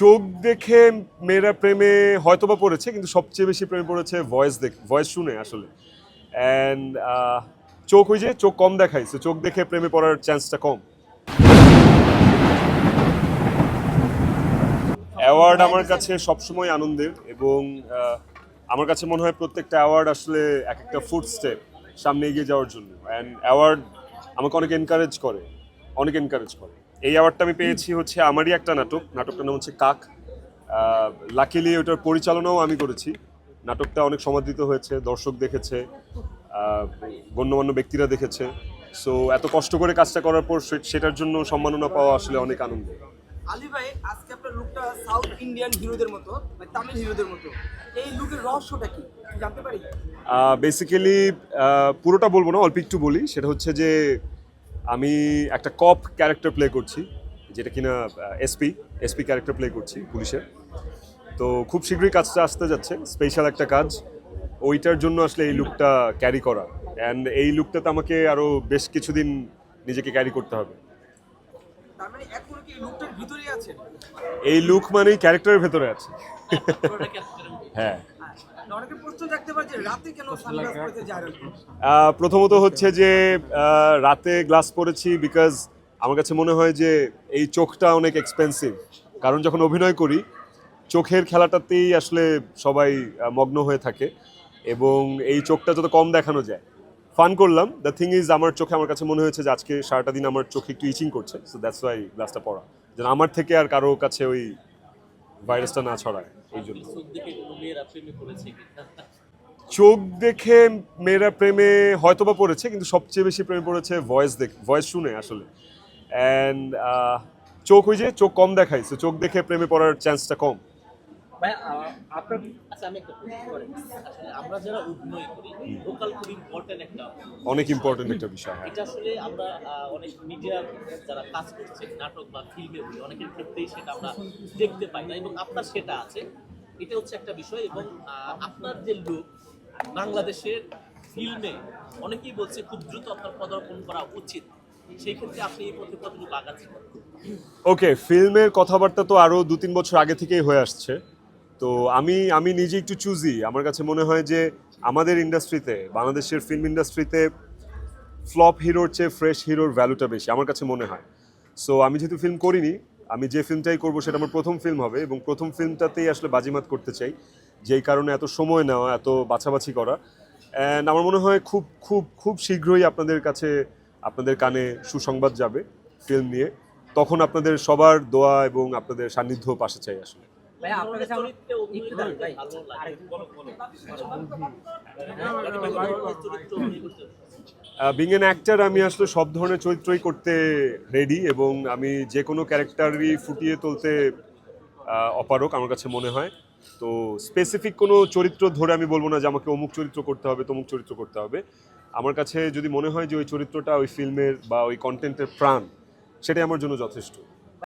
চোখ দেখে মেয়েরা প্রেমে হয়তো বা পড়েছে, কিন্তু সবচেয়ে বেশি প্রেমে পড়েছে ভয়েস দেখে ভয়েস শুনে আসলে। অ্যান্ড চোখ ওই যে চোখ কম দেখাইছে চোখ দেখে প্রেমে পড়ার চান্সটা কম। অ্যাওয়ার্ড আমার কাছে সবসময় আনন্দের এবং আমার কাছে মনে হয় প্রত্যেকটা অ্যাওয়ার্ড আসলে এক একটা ফুড স্টেপ সামনে এগিয়ে যাওয়ার জন্য। অ্যান্ড অ্যাওয়ার্ড আমাকে অনেক এনকারেজ করে, অনেক এনকারেজ করে। এই অ্যাওয়ার্ডটা আমি পেয়েছি হচ্ছে আমারই একটা নাটক। নাটকটার নাম হচ্ছে কাক। লাকিলি ওটার পরিচালনাও আমি করেছি। নাটকটা অনেক সমাদৃত হয়েছে দর্শক দেখেছে গণ্যমান্য ব্যক্তিরা দেখেছে। সো এত কষ্ট করে কাজটা করার পর সেটার জন্য সম্মাননা পাওয়া আসলে অনেক আনন্দ। আলী ভাই আজকে আপনার লুকটা সাউথ ইন্ডিয়ান হিরোদের মতো মানে তামিল হিরোদের মতো। এই লুকের রহস্যটা কি? জানতে পারি? বেসিক্যালি পুরোটা বলব না অল্প একটু বলি। সেটা হচ্ছে যে আমি একটা কপ ক্যারেক্টার প্লে করছি যেটা কিনা এসপি এসপি ক্যারেক্টার প্লে করছি পুলিশের। তো খুব শীঘ্রই কাজটা আসতে যাচ্ছে স্পেশাল একটা কাজ। ওইটার জন্য আসলে এই লুকটা ক্যারি করা। অ্যান্ড এই লুকটাতে আমাকে আরও বেশ কিছুদিন নিজেকে ক্যারি করতে হবে। মানে এই লুক মানেই ক্যারেক্টারের ভেতরে আছে। হ্যাঁ। প্রথমত হচ্ছে যে রাতে গ্লাস পরেছি বিকজ আমার কাছে মনে হয় যে এই চোখটা অনেক এক্সপেন্সিভ কারণ যখন অভিনয় করি চোখের খেলাটাতেই আসলে সবাই মগ্ন হয়ে থাকে এবং এই চোখটা যত কম দেখানো যায়। ফান করলাম। দ্য থিং ইজ আমার চোখে আমার কাছে মনে হয়েছে যে আজকে সারাটা দিন আমার চোখে একটু ইচিং করছে। সো দ্যাটস ওয়াই গ্লাসটা পরা। যেন আমার থেকে আর কারও কাছে ওই ভাইরাসটা না ছড়ায়। এই জন্য। মেয়েরা প্রেমে পড়েছে চোখ দেখে মেয়েরা প্রেমে হয়তোবা পড়েছে কিন্তু সবচেয়ে বেশি প্রেমে পড়েছে ভয়েস দেখে ভয়েস শুনে আসলে। অ্যান্ড চোখ ওই যে চোখ কম দেখাইছে চোখ দেখে প্রেমে পড়ার চান্সটা কম। আপনার আচ্ছা আমি একটা আসলে আমরা যারা অভিনয় করি ভোকাল খুব ইম্পর্টেন্ট একটা অনেক ইম্পর্টেন্ট একটা বিষয় হ্যাঁ। এটা আসলে আমরা অনেক মিডিয়ার যারা কাজ করছে নাটক বা ফিল্মে বলি অনেকের ক্ষেত্রেই সেটা আমরা দেখতে পাই না এবং আপনার সেটা আছে। এটা হচ্ছে একটা বিষয় এবং আপনার যে লুক বাংলাদেশের ফিল্মে অনেকেই বলছে খুব দ্রুত আপনার পদার্পণ করা উচিত। সেই ক্ষেত্রে আপনি এই পথে কতটুকু আগাচ্ছেন? ওকে ফিল্মের কথাবার্তা তো আরও দু তিন বছর আগে থেকেই হয়ে আসছে। তো আমি আমি নিজে একটু চুজি আমার কাছে মনে হয় যে আমাদের ইন্ডাস্ট্রিতে বাংলাদেশের ফিল্ম ইন্ডাস্ট্রিতে ফ্লপ হিরোর চেয়ে ফ্রেশ হিরোর ভ্যালুটা বেশি, আমার কাছে মনে হয়। সো আমি যেহেতু ফিল্ম করিনি আমি যে ফিল্মটাই করব সেটা আমার প্রথম ফিল্ম হবে এবং প্রথম ফিল্মটাতেই আসলে বাজিমাত করতে চাই। যেই কারণে এত সময় নেওয়া, এত বাছাবাছি করা। অ্যান্ড আমার মনে হয় খুব খুব খুব শীঘ্রই আপনাদের কাছে, আপনাদের কানে সুসংবাদ যাবে ফিল্ম নিয়ে। তখন আপনাদের সবার দোয়া এবং আপনাদের সান্নিধ্য পাশে চাই আসলে। ভাই আপনার কাছে আমার একটু দাঁড়ান ভাই। বিং এন অ্যাক্টার আমি আসলে সব ধরনের চরিত্রই করতে রেডি এবং আমি যে কোনো ক্যারেক্টারই ফুটিয়ে তুলতে অপারক আমার কাছে মনে হয়। তো স্পেসিফিক কোনো চরিত্র ধরে আমি বলব না যে আমাকে অমুক চরিত্র করতে হবে তমুক চরিত্র করতে হবে। আমার কাছে যদি মনে হয় যে ওই চরিত্রটা ওই ফিল্মের বা ওই কন্টেন্টের প্রাণ সেটাই আমার জন্য যথেষ্ট।